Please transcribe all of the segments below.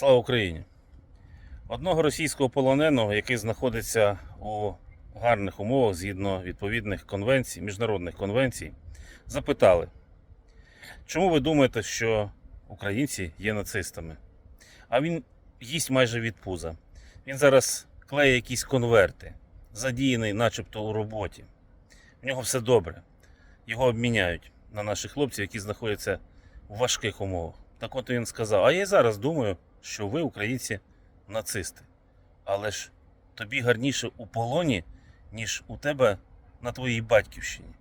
Слава Україні! Одного російського полоненого, який знаходиться у гарних умовах згідно відповідних конвенцій, міжнародних конвенцій, запитали, чому ви думаєте, що українці є нацистами? А він їсть майже від пуза. Він зараз клеє якісь конверти, задіяний начебто у роботі. В нього все добре. Його обміняють на наших хлопців, які знаходяться в важких умовах. Так от він сказав: А я і зараз думаю, що ви, українці, нацисти. Але ж тобі гарніше у полоні, ніж у тебе на твоїй батьківщині,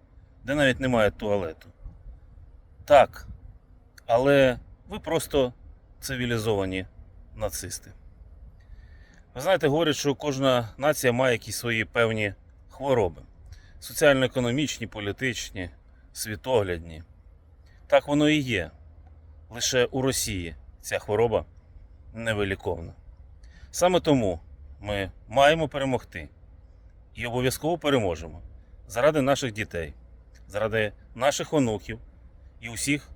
де навіть немає туалету. Так, але ви просто цивілізовані нацисти. Ви знаєте, говорять, що кожна нація має якісь свої певні хвороби: соціально-економічні, політичні, світоглядні. Так воно і є. Лише у Росії ця хвороба невиліковна. Саме тому ми маємо перемогти і обов'язково переможемо заради наших дітей, заради наших онуків і усіх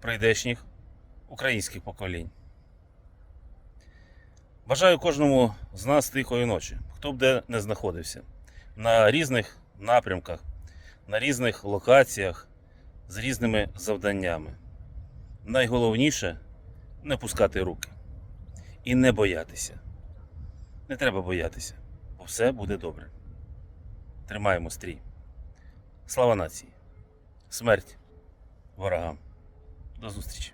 прийдешніх українських поколінь. Бажаю кожному з нас тихої ночі, хто б де не знаходився, на різних напрямках, на різних локаціях з різними завданнями. Найголовніше не пускати руки і не боятися. Не треба боятися, бо все буде добре. Тримаємо стрій. Слава нації! Смерть ворогам! До зустрічі!